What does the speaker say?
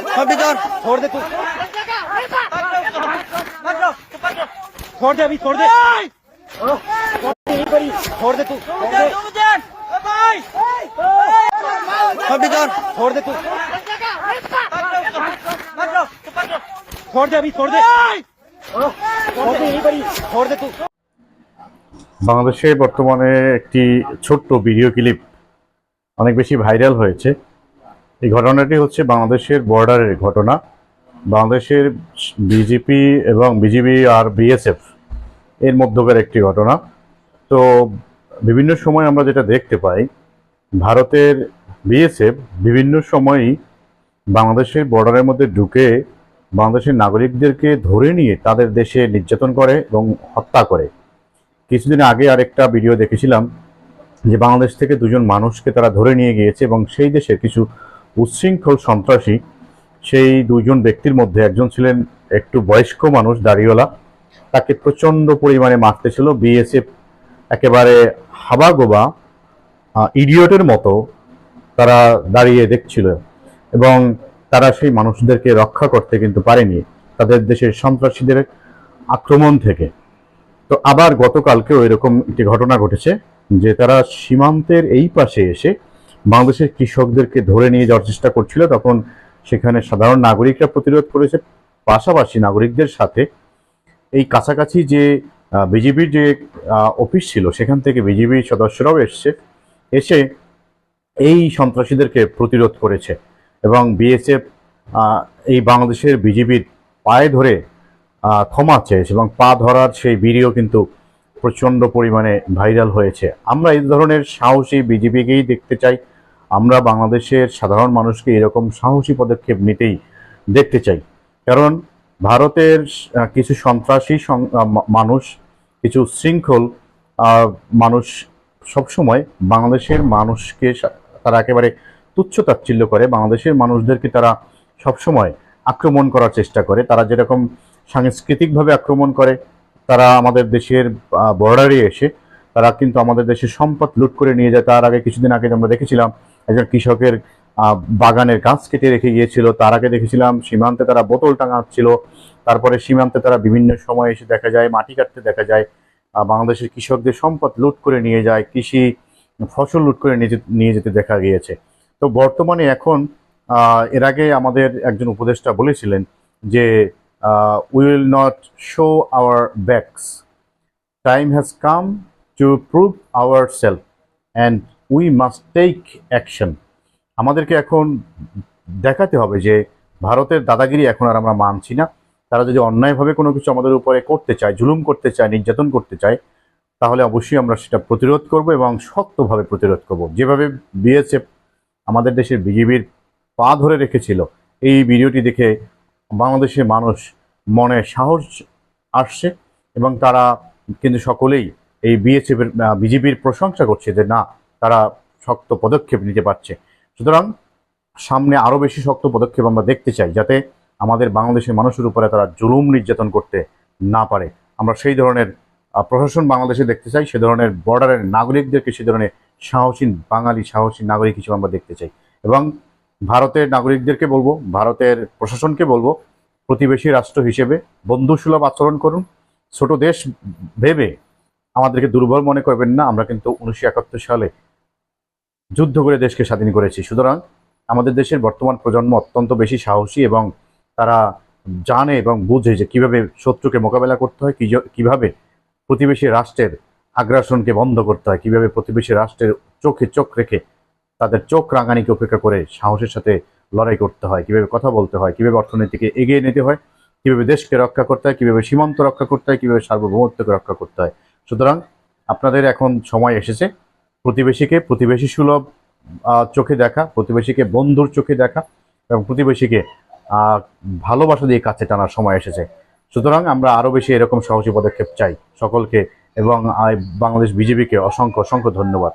अभी कर छोड़ दे तू छोड़ दे अभी छोड़ दे छोड़ दे यहीं पर ही छोड़ दे तू छोड़ दे अभी कर छोड़ दे तू छोड़ दे अभी छोड़ दे छोड़ दे यहीं पर ही छोड़ दे तू বাংলাদেশে বর্তমানে একটি ছোট্ট ভিডিও ক্লিপ অনেক বেশি ভাইরাল হয়েছে এই ঘটনাটি হচ্ছে বাংলাদেশের বর্ডারের ঘটনা। বাংলাদেশের বিজেপি এবং বিজিবি আর বিএসএফ এর মধ্যকার একটি ঘটনা। তো বিভিন্ন সময় আমরা যেটা দেখতে পাই, ভারতের বিএসএফ বিভিন্ন সময়ই বাংলাদেশের বর্ডারের মধ্যে ঢুকে বাংলাদেশের নাগরিকদেরকে ধরে নিয়ে তাদের দেশে নির্যাতন করে এবং হত্যা করে। কিছুদিন আগে আরেকটা ভিডিও দেখেছিলাম যে বাংলাদেশ থেকে দুজন মানুষকে তারা ধরে নিয়ে গিয়েছে এবং সেই দেশের কিছু উচ্ছৃঙ্খল সন্ত্রাসী, সেই দুজন ব্যক্তির মধ্যে একজন ছিলেন একটু বয়স্ক মানুষ, দাড়িওয়ালা। তাকে প্রচণ্ড পরিমাণে মারতে ছিল বিএসএফ, একেবারে হাবাগোবা ইডিয়টের মতো তারা দাঁড়িয়ে দেখছিল এবং তারা সেই মানুষদেরকে রক্ষা করতে কিন্তু পারেনি তাদের দেশের সন্ত্রাসীদের আক্রমণ থেকে। তো আবার গতকালকেও এরকম একটি ঘটনা ঘটেছে যে তারা সীমান্তের এই পাশে এসে বাংলাদেশের কৃষকদেরকে ধরে নিয়ে যাওয়ার চেষ্টা করছিল, তখন সেখানে সাধারণ নাগরিকরা প্রতিরোধ করেছে, পাশাপাশি নাগরিকদের সাথে এই কাছাকাছি যে বিজেপির যে অফিস ছিল, সেখান থেকে বিজেপি সদস্যরাও এসছে, এসে এই সন্ত্রাসীদেরকে প্রতিরোধ করেছে এবং বিএসএফ এই বাংলাদেশের বিজেপির পায়ে ধরে ক্ষমা চেয়েছে এবং পা ধরার সেই ভিডিও কিন্তু প্রচণ্ড পরিমাণে ভাইরাল হয়েছে। আমরা এই ধরনের সাহসী বিজেপিকেই দেখতে চাই। আমরা বাংলাদেশের সাধারণ মানুষকে এরকম সাহসী পদক্ষেপ নিতেই দেখতে চাই। কারণ ভারতের কিছু সন্ত্রাসী মানুষ, কিছু শৃঙ্খল মানুষ সবসময় বাংলাদেশের মানুষকে তারা একেবারে তুচ্ছ তাচ্ছিল্য করে। বাংলাদেশের মানুষদেরকে তারা সবসময় আক্রমণ করার চেষ্টা করে। তারা যেরকম সাংস্কৃতিকভাবে আক্রমণ করে, তারা আমাদের দেশের বর্ডারে এসে, তারা কিন্তু আমাদের দেশের সম্পদ লুট করে নিয়ে যায়। তার আগে কিছুদিন আগে আমরা দেখেছিলাম একজন কৃষকের বাগানের গাছ কেটে রেখে গিয়েছিল। তার আগে দেখেছিলাম সীমান্তে তারা বোতল টাঙাচ্ছিল। তারপরে সীমান্তে তারা বিভিন্ন সময় এসে দেখা যায়, মাটি কাটতে দেখা যায়। বাংলাদেশের কৃষকদের সম্পদ লুট করে নিয়ে যায়, কৃষি ফসল লুট করে নিয়ে যেতে- দেখা গিয়েছে। তো বর্তমানে এখন এর আগে আমাদের একজন উপদেষ্টা বলেছিলেন যে we will not show our backs time has come to prove our self and we must take action আমাদেরকে এখন দেখাতে হবে যে ভারতের দাদাগিরি এখন আর আমরা মানছি না। তারা যদি অন্যায়ভাবে কোনো কিছু আমাদের উপরে করতে চায়, জুলুম করতে চায়, নির্যাতন করতে চায়, তাহলে অবশ্যই আমরা সেটা প্রতিরোধ করব এবং শক্তভাবে প্রতিরোধ করব। যেভাবে বিএসএফ আমাদের দেশের বিজেপির পা ধরে রেখেছিল, এই ভিডিওটি দেখে বাংলাদেশের মানুষ মনে সাহস আসছে এবং তারা কিন্তু সকলেই এই বিএসএফের বিজেপির প্রশংসা করছে যে না তারা শক্ত পদক্ষেপ নিতে পারছে। সুতরাং সামনে আরও বেশি শক্ত পদক্ষেপ আমরা দেখতে চাই, যাতে আমাদের বাংলাদেশের মানুষের উপরে তারা জুলুম নির্যাতন করতে না পারে। আমরা সেই ধরনের প্রশাসন বাংলাদেশে দেখতে চাই, সে ধরনের বর্ডারের নাগরিকদেরকে সে ধরনের সাহসী বাঙালি সাহসী নাগরিক হিসেবে আমরা দেখতে চাই। এবং ভারতের নাগরিকদেরকে বলব, ভারতের প্রশাসনকে বলব, প্রতিবেশী রাষ্ট্র হিসেবে বন্ধুসুলভ আচরণ করুন। ছোট দেশ ভেবে আমাদেরকে দুর্বল মনে করবেন না। আমরা কিন্তু উনিশশো একাত্তর সালে যুদ্ধ করে দেশকে স্বাধীন করেছি। সুতরাং আমাদের দেশের বর্তমান প্রজন্ম অত্যন্ত বেশি সাহসী এবং তারা জানে এবং বুঝে যে কীভাবে শত্রুকে মোকাবেলা করতে হয় কীভাবে প্রতিবেশী রাষ্ট্রের আগ্রাসনকে বন্ধ করতে হয়, কীভাবে প্রতিবেশী রাষ্ট্রের চোখে চোখ রেখে তাদের চোখ রাঙানিকে উপেক্ষা করে সাহসের সাথে লড়াই করতে হয়, কীভাবে কথা বলতে হয়, কীভাবে অর্থনীতিকে এগিয়ে নিতে হয়, কীভাবে দেশকে রক্ষা করতে হয়, কীভাবে সীমান্ত রক্ষা করতে হয়, কীভাবে সার্বভৌমত্বকে রক্ষা করতে হয়। সুতরাং আপনাদের এখন সময় এসেছে। প্রতিবেশীকে প্রতিবেশী সুলভ চোখে দেখা, প্রতিবেশীকে বন্ধুর চোখে দেখা এবং প্রতিবেশীকে ভালোবাসা দিয়ে কাছে টানার সময় এসেছে। সুতরাং আমরা আরও বেশি এরকম সহজী পদক্ষেপ চাই। সকলকে এবং বাংলাদেশ বিজেপিকে অসংখ্য অসংখ্য ধন্যবাদ।